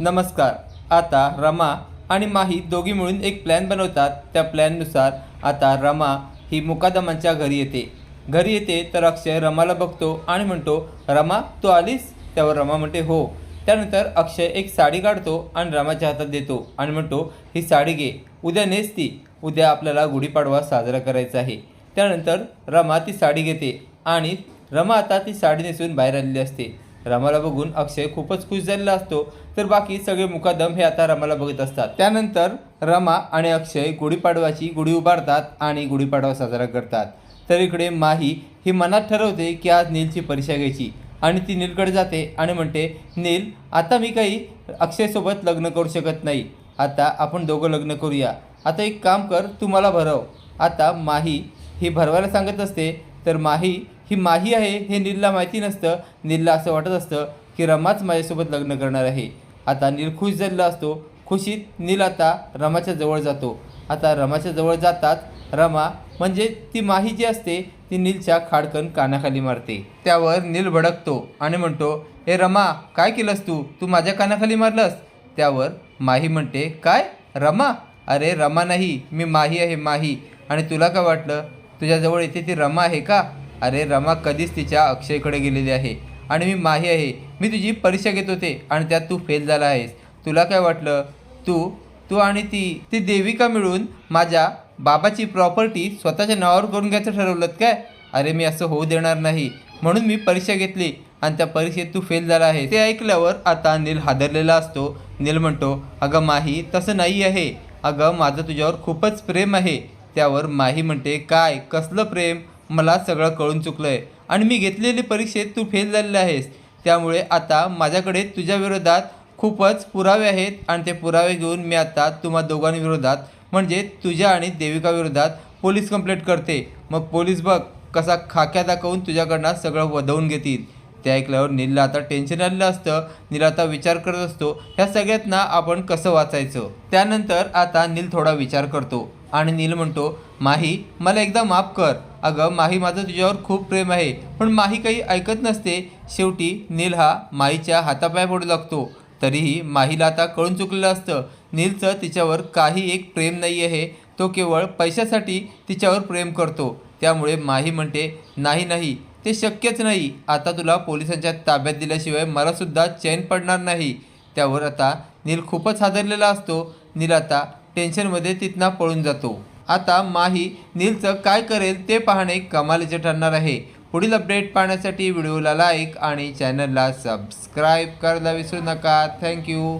नमस्कार. आता रमा आणि माही दोघी मिळून एक प्लॅन बनवतात. त्या प्लॅननुसार आता रमा ही मुकादमांच्या घरी येते. घरी येते तर अक्षय रमाला बघतो आणि म्हणतो रमा तू आलीस? त्यावर रमा म्हणते हो. त्यानंतर अक्षय एक साडी काढतो आणि रमाच्या हातात देतो आणि म्हणतो ही साडी घे. उद्या नेस ती. उद्या आपल्याला गुढीपाडवा साजरा करायचा आहे. त्यानंतर रमा ती साडी घेते आणि रमा आता ती साडी नेसून बाहेर आलेली असते. रमाला बघून अक्षय खूपच खुश झालेला असतो. तर बाकी सगळे मुकादम हे आता रमाला बघत असतात. त्यानंतर रमा आणि अक्षय गुढीपाडवाची गुढी उभारतात आणि गुढीपाडवा साजरा करतात. तर इकडे माही ही मनात ठरवते की आज नीलची परीक्षा घ्यायची आणि ती नीलकडे जाते आणि म्हणते नील आता मी काही अक्षयसोबत लग्न करू शकत नाही. आता आपण दोघं लग्न करूया. आता एक काम कर तू मला भरव. आता माही ही भरवायला सांगत असते. तर माही ही माही आहे हे नीलला माहिती नसतं. नीलला असं वाटत असतं की रमाच माझ्यासोबत लग्न करणार आहे. आता नील खुश झालेला असतो. खुशीत नील आता रमाच्या जवळ जातो. आता रमाच्या जवळ जातात रमा म्हणजे ती माही जी असते ती नीलच्या खाडकन कानाखाली मारते. त्यावर नील भडकतो आणि म्हणतो हे रमा काय केलंस तू? तू माझ्या कानाखाली मारलंस? त्यावर माही म्हणते काय? रमा? अरे रमा नाही मी माही आहे माही. आणि तुला काय वाटलं? तुझ्याजवळ येते ती रमा आहे का? अरे रमा कधीच तिच्या अक्षयकडे गेलेली आहे. आणि मी माही आहे. मी तुझी परीक्षा घेत होते आणि त्यात तू फेल झाला आहेस. तुला काय वाटलं? तू तू आणि ती ती देविका मिळून माझ्या बाबाची प्रॉपर्टी स्वतःच्या नावावर करून घ्यायचं ठरवलं काय? अरे मी असं होऊ देणार नाही. म्हणून मी परीक्षा घेतली आणि त्या परीक्षेत तू फेल झाला आहे ते ऐकल्यावर आता नील हादरलेला असतो. नील म्हणतो अगं माही तसं नाही आहे. अगं माझं तुझ्यावर खूपच प्रेम आहे. त्यावर माही म्हणते काय? कसलं प्रेम? मला सगळं कळून चुकलं आहे आणि मी घेतलेली परीक्षेत तू फेल झालेला आहेस. त्यामुळे आता माझ्याकडे तुझ्याविरोधात खूपच पुरावे आहेत आणि ते पुरावे घेऊन मी आता तुम्हा दोघांविरोधात म्हणजे तुझ्या आणि देविकाविरोधात पोलीस कंप्लेंट करते. मग पोलीस बघ कसा खाक्या दाखवून तुझ्याकडनं सगळं वधवून घेतील. ते ऐकल्यावर नीलला आता टेन्शन आलेलं असतं. नील आता विचार करत असतो. ह्या सगळ्यात ना आपण कसं वाचायचं? त्यानंतर आता नील थोडा विचार करतो. आणि नील म्हणतो माही मला एकदा माफ कर. अगं माही माझं तुझ्यावर खूप प्रेम आहे. पण माही काही ऐकत नसते. शेवटी नील हा माहीच्या हातापाय पडू लागतो. तरीही माहीला आता कळून चुकलेलं असतं. नीलचं तिच्यावर काही एक प्रेम नाही आहे तो केवळ पैशासाठी तिच्यावर प्रेम करतो. त्यामुळे माही म्हणते नाही नाही ते शक्यच नाही. आता तुला पोलिसांच्या ताब्यात दिल्याशिवाय मलासुद्धा चैन पडणार नाही. त्यावर आता नील खूपच हादरलेला असतो. नील आता टेन्शनमध्ये तिथनं पळून जातो. आता माही नीलचं काय करेल ते पाहणे कमालीचे ठरणार आहे. पुढील अपडेट पाहण्यासाठी व्हिडिओला लाईक आणि चॅनलला सबस्क्राईब करायला विसरू नका. थँक्यू